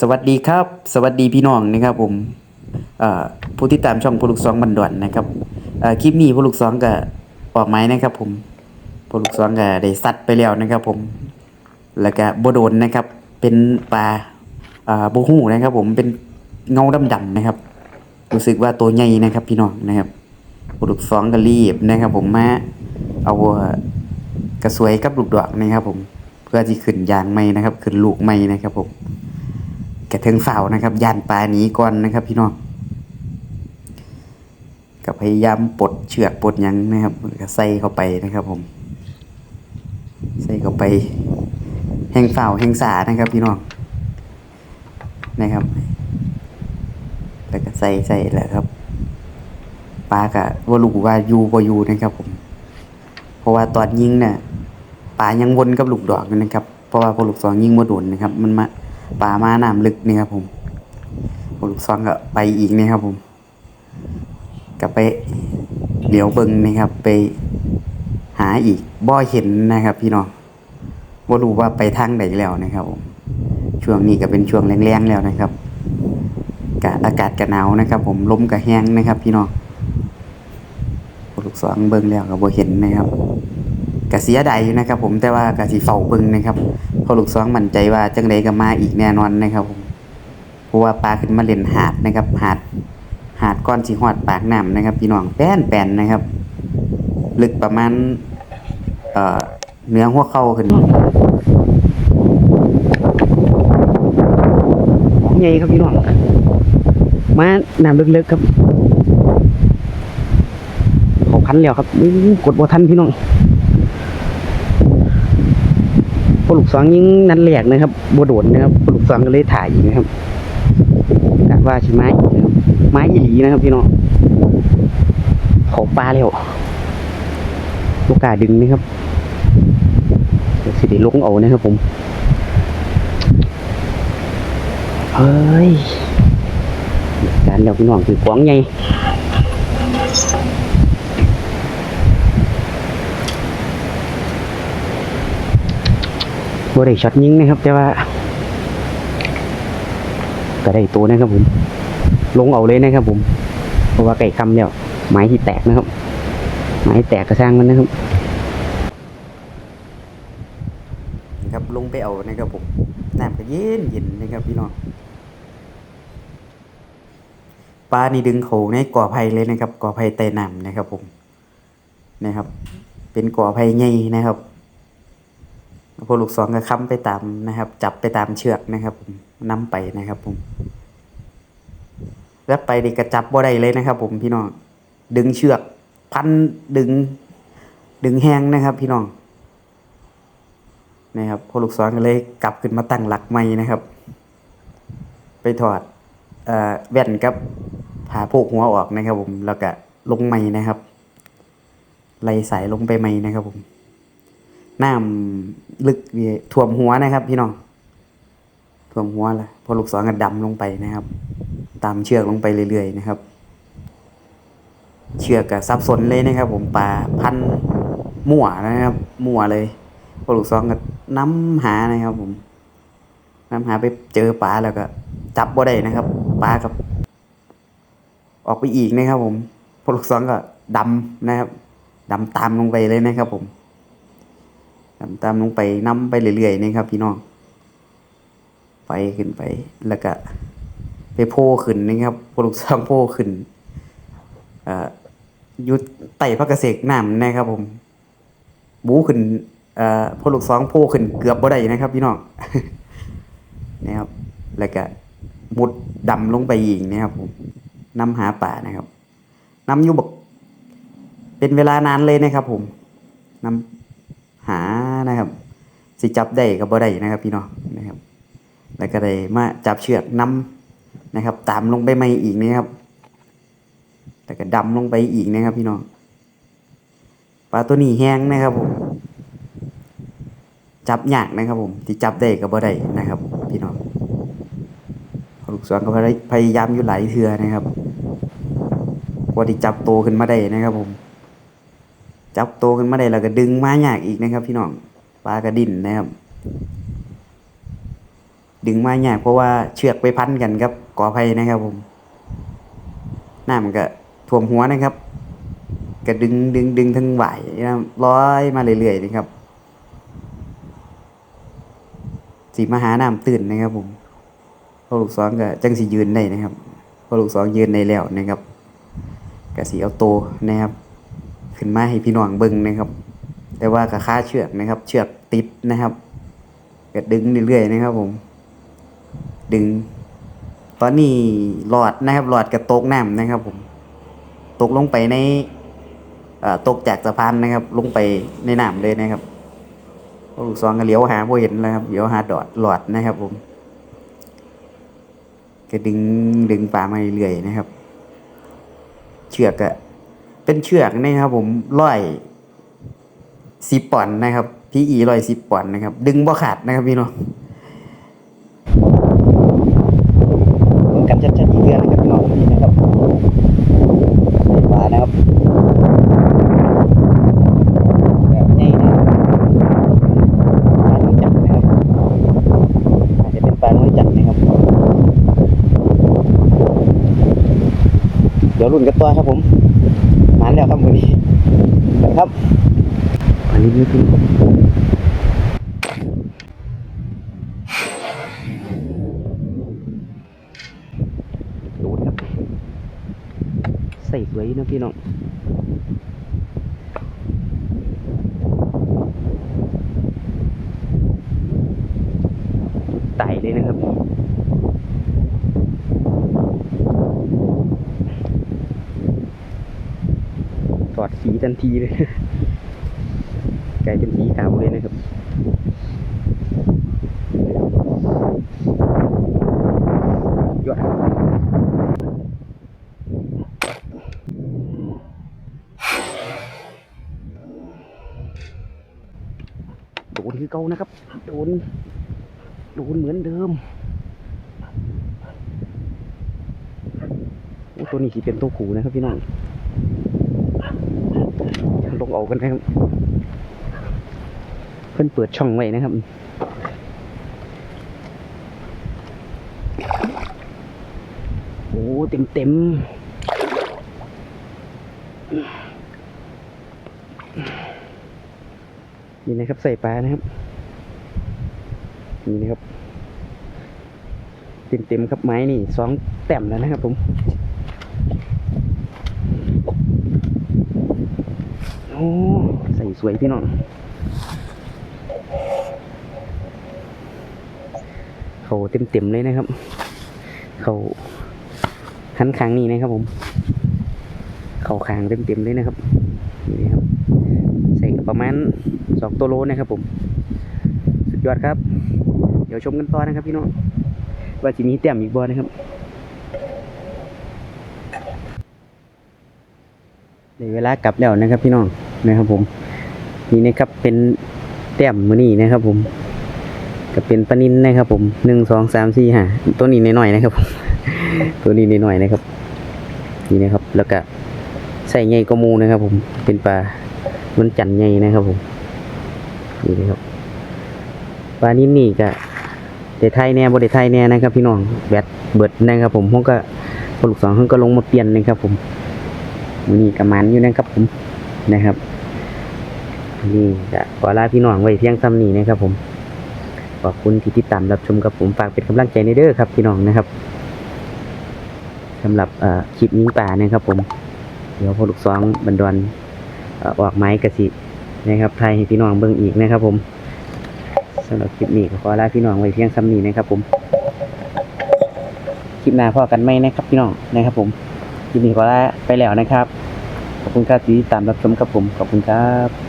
สวัสดีครับ สวัสดีพี่น้องนะครับผมผู้ที่ตามช่องพลุกสองบันดวนนะครับคลิปนี้พลุกสองก็ออกไม้นะครับ ผมพลุกสองก็ได้ซัดไปแล้วนะครับ ผม แล้วก็บโดนนะครับ เป็นปลาบูฮูนะครับ ผมเป็นเงาดำๆนะครับ รู้สึกว่าตัวใหญ่นะครับ พี่น้องนะครับพลุกสองก็รีบนะครับ ผมมาเอากระสวยกับลูกดอกนะครับ ผมเพื่อที่ขึ้นยางไม้นะครับ ขึ้นลูกไม้นะครับ ผม กระเทิงฝ่านะครับยานปลาหนี้ก่อนนะครับ พี่น้องก็พยายามปลดเชือกปลดยังนะครับก็ใส่เข้าไปนะครับ ผม ใส่เข้าไป แห้งฝ่าแห้งสานะครับ พี่น้องนะครับแล้วก็ใส่ใส่แหละครับปลากะว่าลูกว่าอยู่บ่อยู่นะครับ ผม เพราะว่าตอนยิงเนี่ยปลายังวนกับลูกดอกนะครับ เพราะว่าพอลูกสองยิงบ่โดนนะครับ มันมา ป่ามาน้ำลึกนี่ครับผมผมลูกซองก็ไปอีกนี่ครับผมก็ไปเดี๋ยวเบิ้งนี่ครับ ไปหาอีกบ่เห็นนะครับ พี่น้องว่ารู้ว่าไปทางไหนแล้วนะครับผมช่วงนี้ก็เป็นช่วงแรงๆแล้วนะครับกะอากาศก็หนาวนะครับ ผมลมก็แห้งนะครับ พี่น้องลูกซองเบิ้งแล้วก็บ่เห็นนะครับกะเสียดายนะครับ ผมแต่ว่ากะสิเฝ้าเบิ้งนะครับ พอลูกสองมั่นใจว่าจังใดก็มาอีกแน่นอนนะครับผมเพราะว่าปลาขึ้นมาเล่นหาดนะครับ หาดหาดก้อนสีหอดปากน้ำนะครับ พี่น้องแป้นแป้นนะครับ ลึกประมาณเอ่อเนื้อหัวเข่าขึ้นของใหญ่ครับพี่น้องมาน้ำลึกๆครับเขาพันแล้วครับกดบ่ทันพี่น้อง พอลูกสองยิงนัดแรกนะครับบัวโดดนะครับพอลูกสองก็เลยถ่ายอีกนะครับกะว่าใชิไม้ไม้อีหลีนะครับพี่น้องเขาปลาแล้วลูกกาดึงนะครับเดี๋ยวสิได้ลงเอานะครับผมเฮ้ยการแล้วพี่น้องคือกวางให บัได้ช็อตยิงนะครับ แต่ว่าก็ได้ตัวนะครับผม ลงเอาเลยนะครับผม เพราะว่าไก่คำเนี่ยไม้ที่แตกนะครับ ไม้แตกกระช่างมันนะครับครับลงไปเอานะครับผมน้ำก็เย็นเย็นนะครับพี่น้องปลานี่ดึงเขาในก่อไผ่เลยนะครับก่อไผ่ไต่น้ำนะครับผมนะครับ เป็นก่อไผ่ใหญ่นะครับ พอลูกสองก็ค้ำไปตามนะครับ จับไปตามเชือกนะครับผมนำไปนะครับผมแล้วไปดิกระจับบ่ได้เลยนะครับ ผมพี่น้องดึงเชือก พันดึง ดึงแห้งนะครับ พี่น้องนะครับพอลูกศรก็เลยกลับขึ้นมาตั้งหลักใหม่นะครับ ไปถอดแว่นกับผ่าโพกหัวออกนะครับ ผมแล้วก็ลงใหม่นะครับไล่สายลงไปใหม่นะครับผม น้ำลึกท่วมหัวนะครับ พี่น้องท่วมหัวละพอลูกศรก็ดำลงไปนะครับ ตามเชือกลงไปเรื่อยๆนะครับ เชือกกับซับซ้อนเลยนะครับ ผมปลาพันมั่วนะครับ มั่วเลยพอลูกซองก็น้ำหานะครับ ผมน้ำหาไปเจอปลาแล้วก็ จับบ่ได้นะครับปลากับ ออกไปอีกนะครับ ผมพอลูกซองก็ดำนะครับดำตามลงไปเลยนะครับ ผม ตามลงไปน้ำไปเรื่อยๆนะครับ พี่น้อง ไปขึ้นไป แล้วก็ไปโพขึ้นนะครับโปลูกสร้างโพขึ้นอ่ออยุดไต่พระเกษตรน้ำนะครับ ผม บูขึ้นเอ่อพลูกสองโพขึ้นเกือบบ่ได้นะครับ พี่น้องนะครับ แล้วก็มุดดำลงไปอีกนะครับ ผมนำหาป่านะครับนำอยู่บกเป็นเวลานานเลยนะครับ ผมนำหา สิจับได้ก็บ่ได้นะครับ พี่น้องนะครับ แล้วก็ได้มาจับเชือกนำนะครับ ตามลงไปไม่อีกนะครับแต่ก็ดำลงไปอีกนะครับ พี่น้องปลาตัวนี้แห้งนะครับผมจับยากนะครับผมที่จับได้ก็บ่ได้นะครับ พี่น้องลูกศรก็พยายามอยู่หลายเทือนะครับกว่าที่จับโตขึ้นมาได้นะครับ ผม จับโตขึ้นมาได้แล้วก็ดึงมายากอีกนะครับ พี่น้อง ปลากระดิ่นนะครับ ดึงมายากเพราะว่าเชือกไปพันกันกับกอไผ่นะครับผมน้ำมันก็ท่วมหัวนะครับก็ดึงดึงดึงทั้งไหวนะครับร้อยมาเรื่อยๆนะครับสีมาหาน้ำตื่นนะครับผมพอลูกสองก็จังสียืนได้นะครับพอลูกสองยืนได้แล้วนะครับก็สีเอาโตนะครับ ขึ้นมาให้พี่น้องเบิ่งนะครับ แต่ว่ากับค่าเชือกนะครับ เชือกติดนะครับก็ดึงเรื่อยๆนะครับผม ดึง ตอนนี้หลอดนะครับหลอดกระตกน้ำนะครับ ผม ตกลงไปในเอ่อตกจากสะพานนะครับ ลงไปในน้ำเลยนะครับพวกลูกซองก็เลี้ยวหาพวเห็นแล้วครับเลี้ยวหาดอดหลอดนะครับ ผมก็ดึงดึงปลามาเรื่อยๆนะครับ เชือกอะเป็นเชือกนะครับ ผมร้อย สิบปอนด์นะครับพี่อีร้อยสิบปอนด์นะครับ ดึงบ่ขาดนะครับพี่น้องมันกันชัดๆอีกเรื่องนะครับพี่น้องนี่นะครับปลานะครับแบบนี้นะปลาน้ำจับนะครับอาจจะเป็นปลาน้ำจับนะครับ เดี๋ยวรุ่นกันตัวครับผมมาแล้วครับมือนี้ครับ อันนี้นี่คือโดนครับใส่สวยนะพี่น้องไต่เลยนะครับถอดสีทันทีเลย กลายเป็นสีขาวเลยนะครับยอดโดนคือเก่านะครับ โดน โดนเหมือนเดิมตัวนี้สิเป็นตัวขูนะครับพี่น้องลงเอากันนะครับ พิ่นเปิดช่องไว้นะครับ โอ้เต็มเต็มนี่นะครับใส่ปลานะครับ นี่นะครับ เต็มเต็มๆครับไม้นี่สองแต้มแล้วนะครับผมโอ้ใส่สวยพี่น้อง เขาเต็มเต็มๆเลยนะครับ เขาหันคางนี่นะครับ ผม เขาคางเต็มเต็มๆเลยนะครับนี่ครับใส่ประมาณสองตัวโลนะครับผม สุดยอดครับ เดี๋ยวชมกันต่อนะครับพี่น้องว่าจะมีแต้มอีกบ่นะครับในเวลากลับแล้วนะครับพี่น้องนะครับผมนี่นะครับเป็นแต้มมือนี่นะครับผม ก็เป็นปลานินนะครับ ผมหนึ่งสองสามสี่ห้าตัวนี้น้อยๆนะครับผมตัวนี้น้อยๆนะครับ นี่นะครับ แล้วก็ใส่ใหญ่กมูนะครับ ผมเป็นปลามันจันใหญ่นะครับ ผมนี่นะครับปลานินนี่ก็เดไทยแน่บ่เดไทยแน่นะครับ พี่น้องแบตเบิดนะครับ ผมผมก็พอลูกสองเขาก็ลงมาเปลี่ยนนะครับ ผมมื้อนี้ก็มันอยู่นะครับ ผมนะครับนี่จะขอลาพี่น้องไว้เพียงซ้ำนี้นะครับผม ขอบคุณที่ติดตามรับชมกับผมฝากเป็นกำลังใจในเด้อครับพี่น้องนะครับสำหรับคลิปยิงป่านะครับ ผม เดี๋ยวพอลูกซองบันดอนอออกไม้กระสินะครับไทยให้พี่น้องเบิ่งอีกนะครับ ผมสำหรับคลิปนี้ขอลาพี่น้องไว้เพียงซ้ำนี้นะครับ ผมคลิปหน้าพ่อกันไหมนะครับ พี่น้องนะครับ ผมคลิปนี้ขอลาไปแล้วนะครับขอบคุณครับที่ติดตามรับชมครับผมขอบคุณครับ